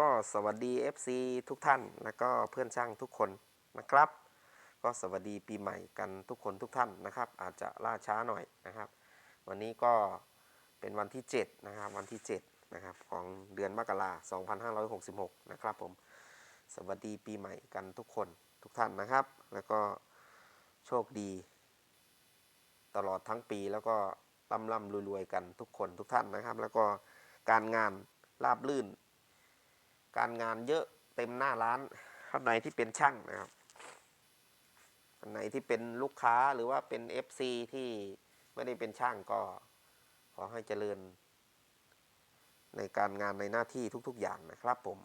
ก็สวัสดี FC ทุกท่าน แล้วก็เพื่อนช่างทุกคนนะครับ ก็สวัสดีปีใหม่กันทุกคนทุกท่านนะครับ อาจจะล่าช้าหน่อยนะครับ วันนี้ก็เป็นวันที่ 7 นะครับ วันที่ 7 นะครับ ของเดือนมกราคม2566 นะครับผม สวัสดีปีใหม่กันทุกคนทุกท่านนะครับ แล้วก็โชคดี ตลอดทั้งปีแล้วก็ร่ำร่ำรวยๆกันทุกคนทุกท่านนะครับ แล้วก็การงานราบลื่น การงานเยอะเต็มหน้าร้านท่านไหนที่เป็นช่างนะครับท่านไหนที่เป็นลูกค้าหรือว่าเป็น FC ที่ไม่ได้เป็นช่างก็ขอให้เจริญ ในการงานในหน้าที่ทุก ๆ อย่างนะครับ ผม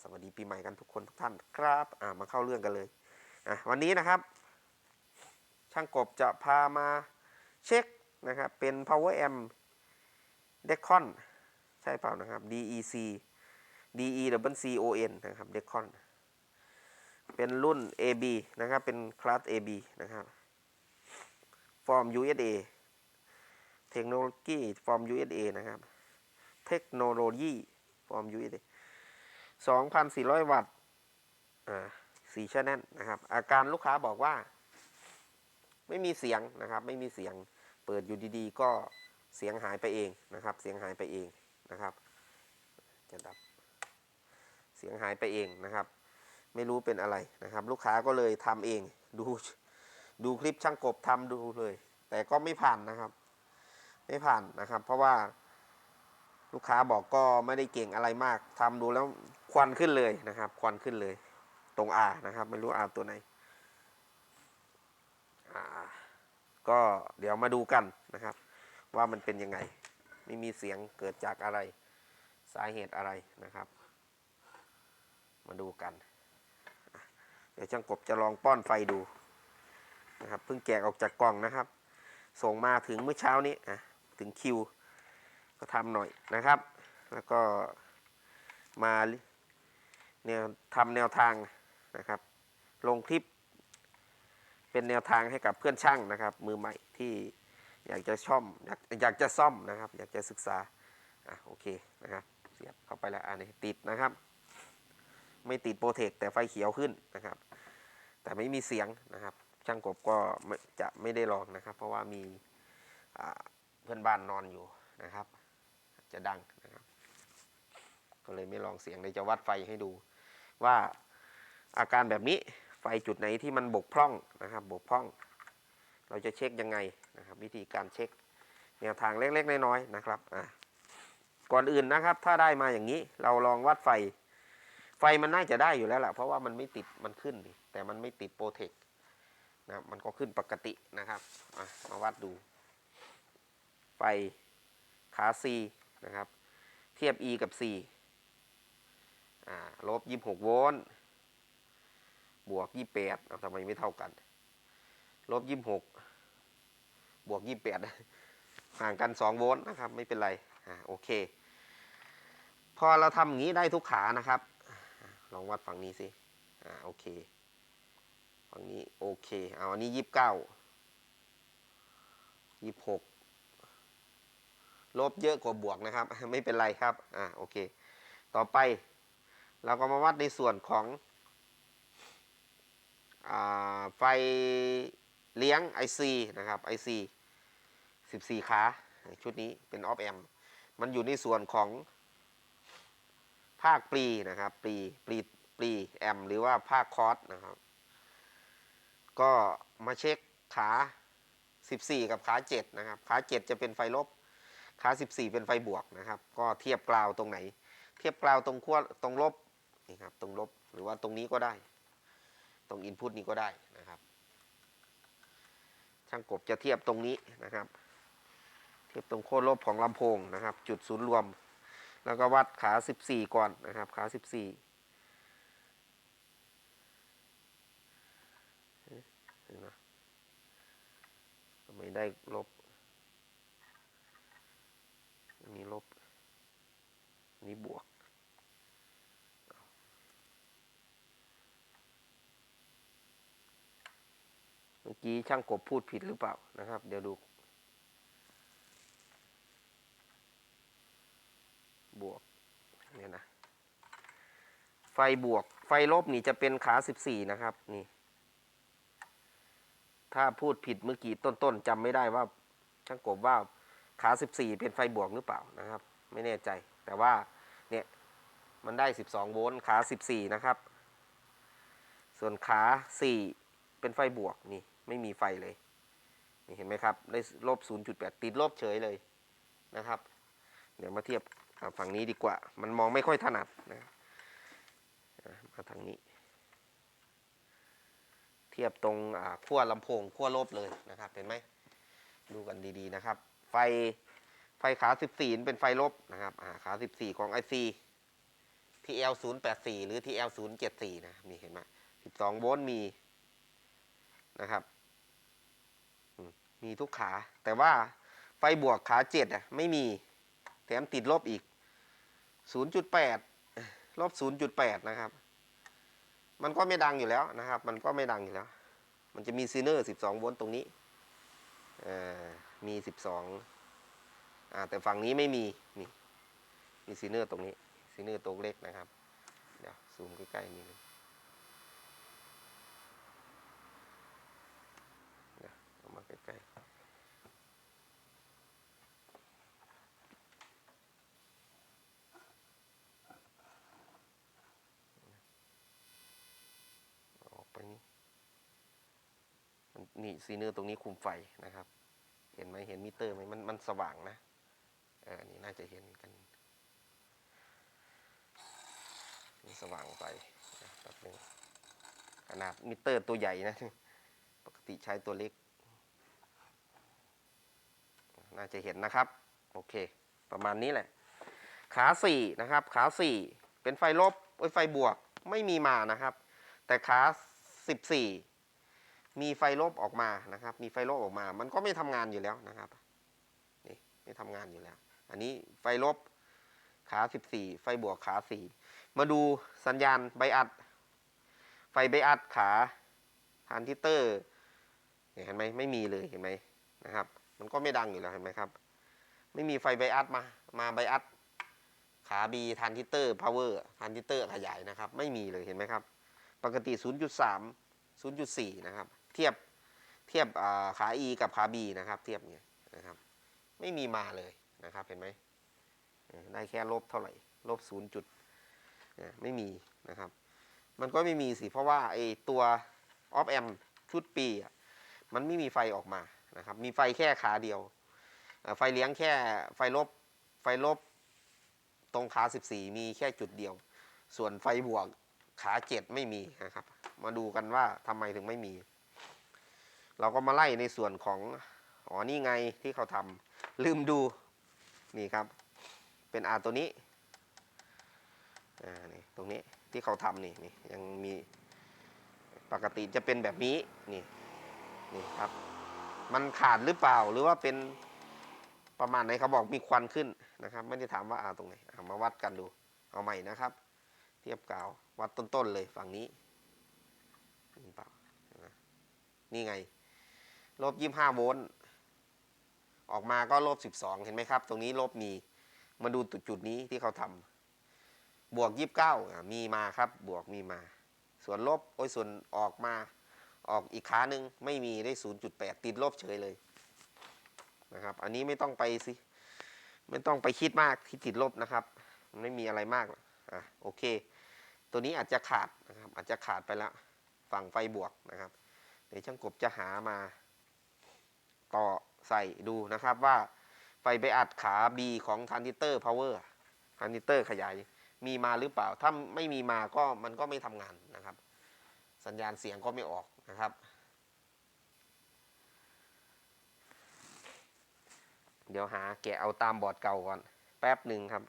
สวัสดีปีใหม่กันทุกคนทุกท่านครับมาเข้าเรื่องกันเลยวันนี้นะครับ ช่างกบจะพามาเช็คนะครับ เป็น power amp decon ใช่เปล่านะครับ DEC D E W C O N นะครับ decon เป็นรุ่น AB นะครับ เป็นคลาส AB นะครับ ฟอร์ม USA เทคโนโลยีฟอร์ม USA นะครับ เทคโนโลยีฟอร์ม USA 2,400 วัตต์ อ่าสี่ชแนลนะครับ อาการลูกค้าบอกว่า ไม่มีเสียงนะครับ ไม่มีเสียง เปิดอยู่ดีๆ ก็เสียงหายไปเองนะครับ เสียงหายไปเองนะครับ จะดับ เสียงหายไปเองนะครับ ไม่รู้เป็นอะไรนะครับ ลูกค้าก็เลยทำเอง ดูดูคลิปช่างกบทำดูเลย แต่ก็ไม่ผ่านนะครับ ไม่ผ่านนะครับ เพราะว่าลูกค้าบอกก็ไม่ได้เก่งอะไรมากทำดูแล้วควันขึ้นเลยนะครับ ควันขึ้นเลย ตรงอานะครับ ไม่รู้อาตัวไหนอ่าก็เดี๋ยวมาดูกันนะครับ ว่ามันเป็นยังไง ไม่มีเสียงเกิดจากอะไร สาเหตุอะไรนะครับ มาดูกัน เดี๋ยวช่างกบจะลองป้อนไฟดูนะครับเพิ่งแกะออกจากกล่องนะครับ ส่งมาถึงเมื่อเช้านี้อะถึงคิว ก็ทำหน่อยนะครับ แล้วก็มาแนวทำแนวทางนะครับ ลงคลิป เป็นแนวทางให้กับเพื่อนช่างนะครับ มือใหม่ที่อยากจะช่อมอยากอยากจะซ่อมนะครับ อยากจะศึกษาอะโอเคนะครับ เสียบเข้าไปแล้วอันนี้ติดนะครับ ไม่ติดโปรเทคแต่ไฟเขียวขึ้นนะครับ แต่ไม่มีเสียงนะครับ ช่างกบก็จะไม่ได้ลองนะครับ เพราะว่ามีเพื่อนบ้านนอนอยู่นะครับ จะดังนะครับ ก็เลยไม่ลองเสียงเลยจะวัดไฟให้ดู ว่าอาการแบบนี้ไฟจุดไหนที่มันบกพร่องนะครับ บกพร่อง เราจะเช็คยังไงนะครับ วิธีการเช็คแนวทางเล็กๆน้อยๆนะครับอะก่อนอื่นนะครับ ถ้าได้มาอย่างนี้เราลองวัดไฟ ไฟมันน่าจะได้อยู่แล้วแหละเพราะว่ามันไม่ติดมันขึ้นแต่มันไม่ติดโปรเทคนะมันก็ขึ้นปกตินะครับมาวัดดู ไฟขา C นะครับ เทียบ E กับ C อ่ลบ26โวลต์บวก28เอาทำไมไม่เท่ากัน ลบ26บวก28ห่างกัน2โวลต์นะครับ ไม่เป็นไร อ่า โอเค พอเราทำอย่างนี้ได้ทุกขานะครับ ลองวัดฝั่งนี้สิ อ่าโอเค ฝั่งนี้โอเค เอาอันนี้29 26ลบเยอะกว่าบวกนะครับ ไม่เป็นไรครับ อ่าโอเค ต่อไป เราก็มาวัดในส่วนของอาไฟเลี้ยง IC นะครับ IC 14 ขา ชุดนี้เป็นออฟแอมมันอยู่ในส่วนของาคปรีนะครับปรีปรีปรีแอมหรือว่าภาคคอร์สนะครับ ก็มาเช็คขา 14 กับขา 7 นะครับ ขา 7 จะเป็นไฟลบ ขา 14 เป็นไฟบวกนะครับ ก็เทียบกราวตรงไหน เทียบกราวตรงขั้วตรงลบนี่ครับตรงลบหรือว่าตรงนี้ก็ได้ ตรงอินพุตนี้ก็ได้นะครับ ช่างกบจะเทียบตรงนี้นะครับ เทียบตรงขั้วลบของลำโพงนะครับ จุดศูนย์รวม แล้วก็วัดขา14ก่อนนะครับขา14เอ๊ะไมทำไมได้ลบอันนี้ลบอันนี้บวกเมื่อกี้ช่างกบพูดผิดหรือเปล่านะครับ เดี๋ยวดู บวกเนี่ยนะ ไฟบวก ไฟลบนี่จะเป็นขา 14 นะครับ นี่ ถ้าพูดผิดเมื่อกี้ต้นๆจำไม่ได้ว่า ช่างกบว่าขา 14 เป็นไฟบวกหรือเปล่านะครับ ไม่แน่ใจ แต่ว่า เนี่ย มันได้ 12 โวลต์ ขา 14 นะครับ ส่วนขา 4 เป็นไฟบวก นี่ ไม่มีไฟเลย นี่เห็นไหมครับ ได้ลบ 0.8 ติดลบเฉยเลยนะครับ เดี๋ยวมาเทียบฝั่งนี้ดีกว่า มันมองไม่ค่อยถนัดนะอะ มาทางนี้ เทียบตรงขั้วลำโพงขั้วลบเลยนะครับ เห็นไหมดูกันดีๆนะครับ ไฟไฟขา 14 เป็นไฟลบนะครับขา 14 ของ IC TL 084 หรือ TL 074นะครับนี่เห็นไหม12 โวลต์มีนะครับมมีทุกขา แต่ว่าไฟบวกขา 7 อะ ไม่มี แถมติดลบอีก 0.8 ลบ 0.8 นะครับ มันก็ไม่ดังอยู่แล้วนะครับ มันก็ไม่ดังอยู่แล้ว มันจะมีซีเนอร์12โวลต์ตรงนี้อ่ามี12อ่าแต่ฝั่งนี้ไม่มีนี่มีซีเนอร์ตรงนี้ซีเนอร์ตัวเล็กนะครับ เดี๋ยวซูมใกล้ๆนิดนึงเดี๋ยวเอามาใกล้ๆเอาออกไปนี่มั นี่ซีเนอร์ตรงนี้คุมไฟนะครับ เห็นไหมเห็นมิเตอร์ไหมมันมันสว่างนะเออนี่น่าจะเห็นกันนี่สว่างไปแป๊บนึงขนาดมิเตอร์ตัวใหญ่นะ ปกติใช้ตัวเล็ก น่าจะเห็นนะครับ โอเค ประมาณนี้แหละ ขาสี่นะครับ ขาสี่เป็นไฟลบไฟบวกไม่มีมานะครับ แต่ขาสิบสี่ มีไฟลบออกมานะครับ มีไฟลบออกมา มันก็ไม่ทำงานอยู่แล้วนะครับนี่ไม่ทำงานอยู่แล้ว อันนี้ไฟลบขา 14 ไฟบวกขา 4 มาดูสัญญาณไบอัด ไฟไบอัดขาทานทิเตอร์เห็นไหมไม่มีเลยเห็นไหมนะครับ มันก็ไม่ดังอยู่แล้วเห็นไหมครับ ไม่มีไฟไบอัดมา มาไบอัดขาบีทานทิเตอร์พาวเวอร์ทานทิเตอร์ขยายนะครับ ไม่มีเลยเห็นไหมครับ ปกติ 0.3 0.4 นะครับ เทียบเทียบอ่าขา E กับขา B นะครับ เทียบเนี่ยนะครับ ไม่มีมาเลยนะครับเห็นไหมได้แค่ลบเท่าไหร่ลบ0จุดเนี่ยไม่มีนะครับ มันก็ไม่มีสิ เพราะว่าไอตัวออฟแอมชุดปีอะมันไม่มีไฟออกมานะครับ มีไฟแค่ขาเดียว ไฟเลี้ยงแค่ไฟลบไฟลบตรงขา 14 มีแค่จุดเดียว ส่วนไฟบวกขาเจ็ดไม่มีนะครับ มาดูกันว่าทำไมถึงไม่มี เราก็มาไล่ในส่วนของอ๋อนี่ไงที่เขาทำลืมดูนี่ครับ เป็นอาตัวนี้อ่านี่ตรงนี้ที่เขาทำนี่นี่ยังมีปกติจะเป็นแบบนี้นี่นี่ครับ มันขาดหรือเปล่าหรือว่าเป็นประมาณไหนเขาบอกมีควันขึ้นนะครับ ไม่ได้ถามว่าอาตรงไหนามาวัดกันดูเอาใหม่นะครับ เทียบกาววัดต้นๆเลยฝั่งนี้นี่เปล่านี่ไง ลบยี่ห้าโวลต์ออกมาก็ลบสิบสองเห็นไหมครับ ตรงนี้ลบมีมาดูจุดนี้ที่เขาทำบวกยี่สิบเก้ามีมาครับ บวกมีมา ส่วนลบโอ้ยส่วนออกมาออกอีกขาหนึ่งไม่มีได้ศูนย์จุดแปดติดลบเฉยเลยนะครับ อันนี้ไม่ต้องไปสิไม่ต้องไปคิดมากที่ติดลบนะครับ ไม่มีอะไรมากอะโอเค ตัวนี้อาจจะขาดนะครับ อาจจะขาดไปแล้วฝั่งไฟบวกนะครับ เดี๋ยวช่างกบจะหามา ต่อใส่ดูนะครับว่าไฟไปอัดขา B ของทรานซิสเตอร์พาวเวอร์ทรานซิสเตอร์ขยายมีมาหรือเปล่า ถ้าไม่มีมาก็มันก็ไม่ทำงานนะครับ สัญญาณเสียงก็ไม่ออกนะครับ เดี๋ยวหาแกะเอาตามบอร์ดเก่าก่อน แป๊บหนึ่งครับ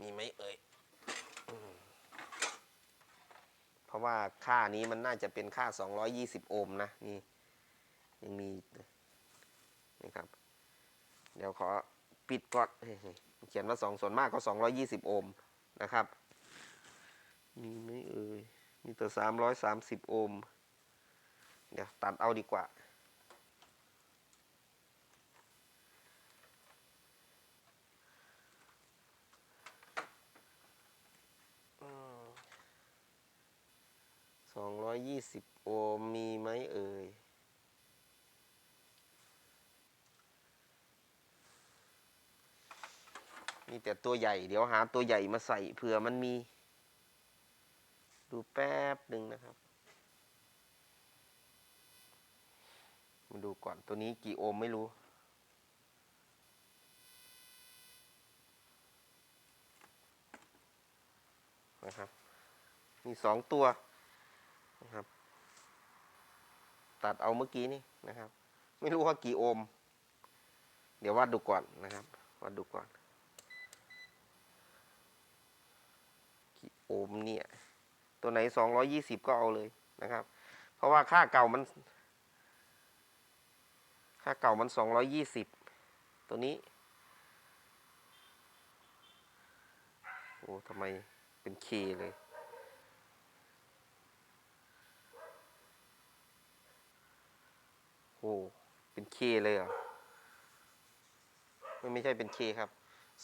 มีไหมเอ่ยอืม เพราะว่าค่านี้มันน่าจะเป็นค่า 220 โอห์มนะนี่ยังมีนี่ครับ เดี๋ยวขอปิดก่อนเฮ้ยเขียนว่าสองส่วนมากก็ 220 โอห์มนะครับ มีไหมเอ่ยมีแต่330 โอห์มเดี๋ยวตัดเอาดีกว่า องร้อยยี่สิบโอห์มมีไหมเอ่ย มีแต่ตัวใหญ่ เดี๋ยวหาตัวใหญ่มาใส่เผื่อมันมี ดูแป๊บหนึ่งนะครับ มาดูก่อนตัวนี้กี่โอห์มไม่รู้นะครับ มีสองตัวนะครับ ตัดเอาเมื่อกี้นี่นะครับ ไม่รู้ว่ากี่โอห์มเดี๋ยววัดดูก่อนนะครับวัดดูก่อนกี่โอห์มเนี่ย ตัวไหนสองร้อยี่สิบก็เอาเลยนะครับ เพราะว่าค่าเก่ามัน ค่าเก่ามันสองร้อยี่สิบตัวนี้ โอ้ทำไมเป็นเคเลย โอ้เป็นเคเลยเหรอไม่ไม่ใช่เป็นเคครับ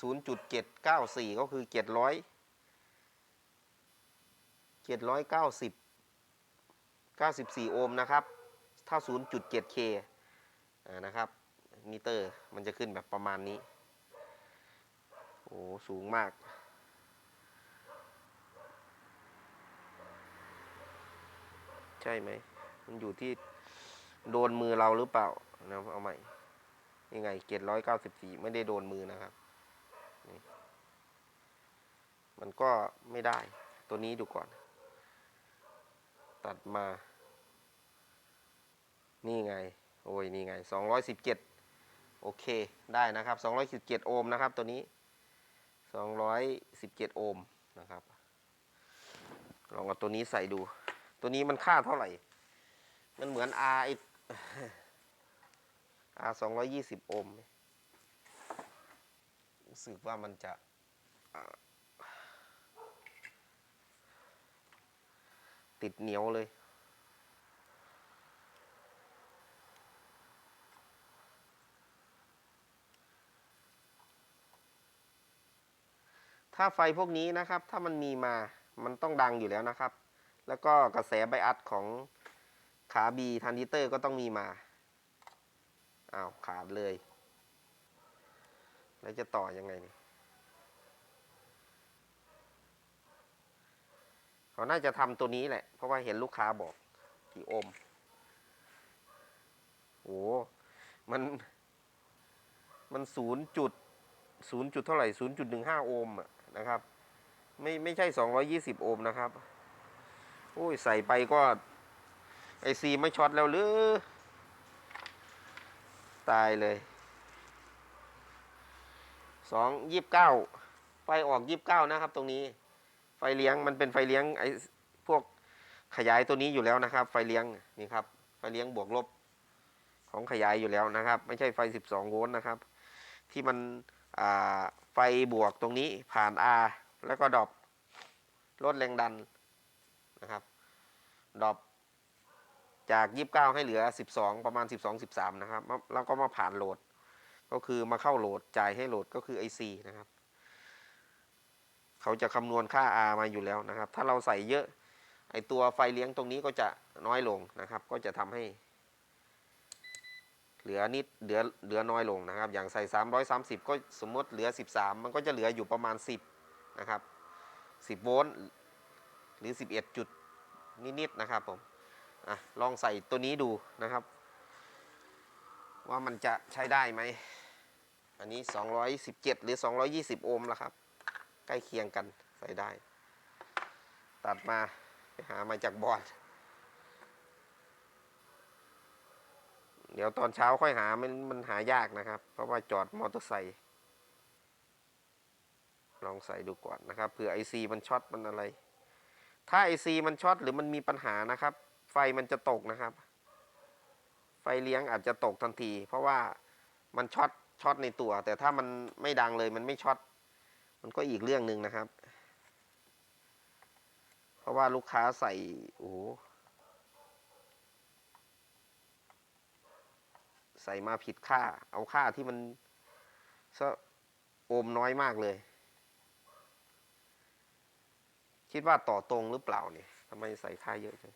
ศูนย์จุดเจ็ดเก้าสี่ก็คือเจ็ดร้อยเจ็ดร้อยเก้าสิบเก้าสิบสี่โอห์มนะครับ ถ้าศูนย์จุดเจ็ดเคนะครับ มิเตอร์มันจะขึ้นแบบประมาณนี้ โอ้สูงมาก ใช่ไหม มันอยู่ที่ โดนมือเราหรือเปล่านะเอาใหม่ยังไงเจ็ดร้อยเก้าสิบสี่ไม่ได้โดนมือนะครับมันก็ไม่ได้ ตัวนี้ดูก่อน ตัดมา นี่ไง โอ้ย นี่ไงสองร้อยสิบเจ็ดโอเค ได้นะครับสองร้อยสิบเจ็ดโอห์มนะครับ ตัวนี้สองร้อยสิบเจ็ดโอห์มนะครับ ลองเอาตัวนี้ใส่ดู ตัวนี้มันค่าเท่าไหร่ มันเหมือน R ไอ R สองร้อยยี่สิบโอห์มรู้สึกว่ามันจะติดเหนียวเลย ถ้าไฟพวกนี้นะครับ ถ้ามันมีมา มันต้องดังอยู่แล้วนะครับ แล้วก็กระแสไบอัดของ ขาบีทันดิเตอร์ก็ต้องมีมาอ้าวขาดเลย แล้วจะต่อยังไงเนี่ยเขาน่าจะทำตัวนี้แหละ เพราะว่าเห็นลูกค้าบอกกี่โอห์มโอ้มัน มันศูนย์จุดศูนย์จุดเท่าไหร่ศูนย์จุดหนึ่งห้าโอห์มอะนะครับ ไม่ไม่ใช่สองร้อยี่สิบโอห์มนะครับ โอ้ย ใส่ไปก็ ไอซีไม่ช็อตแล้วหรือ ตายเลยสองยี่สิบเก้าไฟออกยี่สิบเก้านะครับ ตรงนี้ ไฟเลี้ยงมันเป็นไฟเลี้ยงไอพวกขยายตัวนี้อยู่แล้วนะครับ ไฟเลี้ยงนี่ครับ ไฟเลี้ยงบวกลบของขยายอยู่แล้วนะครับ ไม่ใช่ไฟสิบสองโวลต์นะครับ ที่มันไฟบวกตรงนี้ผ่าน R แล้วก็ดรอปลดแรงดันนะครับดรอป จาก 29 ให้เหลือ 12 ประมาณ 12 13 นะครับ แล้วก็มาผ่านโหลด ก็คือมาเข้าโหลดจ่ายให้โหลดก็คือ IC นะครับ เขาจะคำนวณค่า R มาอยู่แล้วนะครับ ถ้าเราใส่เยอะ ไอตัวไฟเลี้ยงตรงนี้ก็จะน้อยลงนะครับ ก็จะทำให้ เหลือนิด เหลือ เหลือน้อยลงนะครับ อย่างใส่ 330 ก็สมมติเหลือ 13 มันก็จะเหลืออยู่ประมาณ 10 นะครับ 10 โวลต์ หรือ 11 จุดนิดๆนะครับผม อะลองใส่ตัวนี้ดูนะครับ ว่ามันจะใช้ได้ไหม อันนี้ 217 หรือ 220 โอห์มละครับ ใกล้เคียงกันใส่ได้ ตัดมาไปหามาจากบอร์ดเดี๋ยวตอนเช้าค่อยหา มันมันหายากนะครับ เพราะว่าจอดมอเตอร์ไซค์ลองใส่ดูก่อนนะครับเผื่อไอซีมันช็อตมันอะไร ถ้าไอซีมันช็อตหรือมันมีปัญหานะครับ ไฟมันจะตกนะครับ ไฟเลี้ยงอาจจะตกทันที เพราะว่ามันช็อตช็อตในตัว แต่ถ้ามันไม่ดังเลยมันไม่ช็อตมันก็อีกเรื่องหนึ่งนะครับ เพราะว่าลูกค้าใส่โอ้ใส่มาผิดค่า เอาค่าที่มันซะโอมน้อยมากเลย คิดว่าต่อตรงหรือเปล่าเนี่ยทำไมใส่ค่าเยอะจัง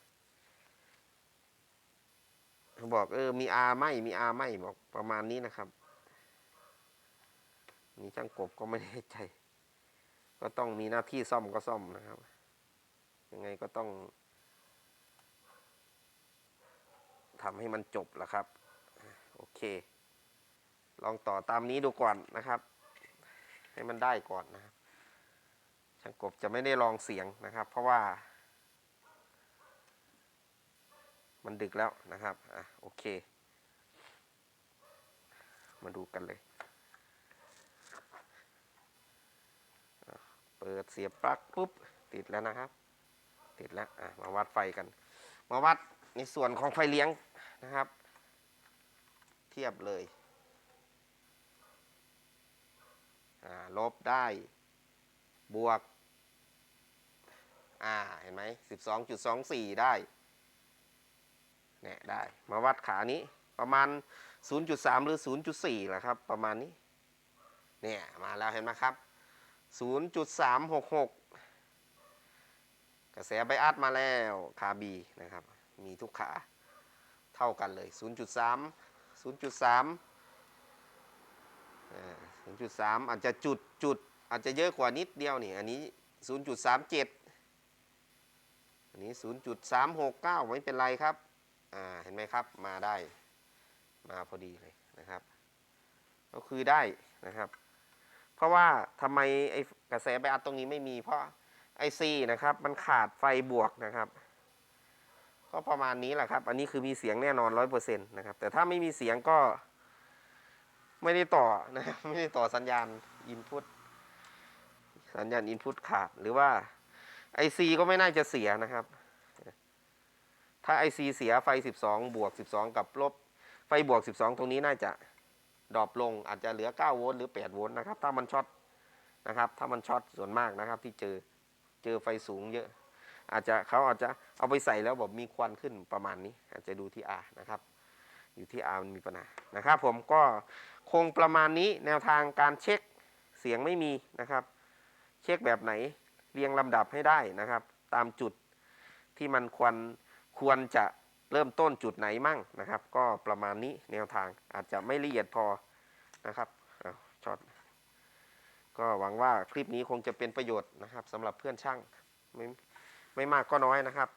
บอกเออมีอาไม่มีอาไม่บอกประมาณนี้นะครับนี่ช่างกบก็ไม่แน่ใจ ก็ต้องมีหน้าที่ซ่อมก็ซ่อมนะครับ ยังไงก็ต้องทำให้มันจบละครับ โอเค ลองต่อตามนี้ดูก่อนนะครับ ให้มันได้ก่อนนะครับช่างกบจะไม่ได้ลองเสียงนะครับ เพราะว่า มันดึกแล้วนะครับ อะโอเค มาดูกันเลย เปิดเสียบปลั๊กปุ๊บ ติดแล้วนะครับ ติดแล้ว อะ มาวัดไฟกัน มาวัดในส่วนของไฟเลี้ยงนะครับ เทียบเลย อ่า ลบได้ บวก อ่า เห็นไหมสิบสองจุดสองสี่ได้ เนี่ยได้มาวัดขานี้ประมาณ 0.3 หรือ 0.4แหละครับ ประมาณนี้เนี่ยมาแล้วเห็นไหมครับ 0.366 กระแสไบอัดมาแล้วขาบีนะครับ มีทุกขาเท่ากันเลย 0.3 0.3อ่า0.3 อาจจะจุดจุดอาจจะเยอะกว่านิดเดียวนี่อันนี้ 0.37 อันนี้ 0.369 ไม่เป็นไรครับ อ่าเห็นไหมครับมาได้ มาพอดีเลยนะครับ ก็คือได้นะครับ เพราะว่าทำไมไอ้กระแสไบอัดตรงนี้ไม่มี เพราะไอซีนะครับ มันขาดไฟบวกนะครับก็ประมาณนี้แหละครับ อันนี้คือมีเสียงแน่นอนร้อยเปอร์เซ็นต์นะครับ แต่ถ้าไม่มีเสียงก็ ไม่ได้ต่อนะครับ ไม่ได้ต่อสัญญาณอินพุตสัญญาณอินพุตขาด หรือว่าไอซีก็ไม่น่าจะเสียนะครับ ถ้า IC เสียไฟ 12 บวก 12 กับลบ ไฟบวก 12 ตรงนี้น่าจะดรอปลงอาจจะเหลือ 9 โวลต์หรือ 8 โวลต์นะครับ ถ้ามันช็อตนะครับ ถ้ามันช็อตส่วนมากนะครับ ที่เจอเจอไฟสูงเยอะ อาจจะเขาอาจจะเอาไปใส่แล้วแบบมีควันขึ้นประมาณนี้ อาจจะดูที่ R นะครับ อยู่ที่ R มันมีปัญหานะครับ ผมก็คงประมาณนี้แนวทางการเช็คเสียงไม่มีนะครับ เช็คแบบไหนเรียงลำดับให้ได้นะครับ ตามจุดที่มันควร ควรจะเริ่มต้นจุดไหนมั่งนะครับ ก็ประมาณนี้แนวทางอาจจะไม่ละเอียดพอนะครับอ้าวช็อตก็หวังว่าคลิปนี้คงจะเป็นประโยชน์นะครับสำหรับเพื่อนช่างไม่ไม่มากก็น้อยนะครับ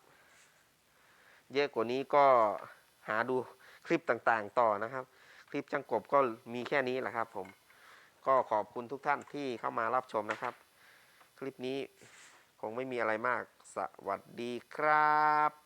เยอะกว่านี้ก็หาดูคลิปต่างๆต่อนะครับ คลิปช่างกบก็มีแค่นี้แหละครับ ผมก็ขอบคุณทุกท่านที่เข้ามารับชมนะครับ คลิปนี้คงไม่มีอะไรมาก สวัสดีครับ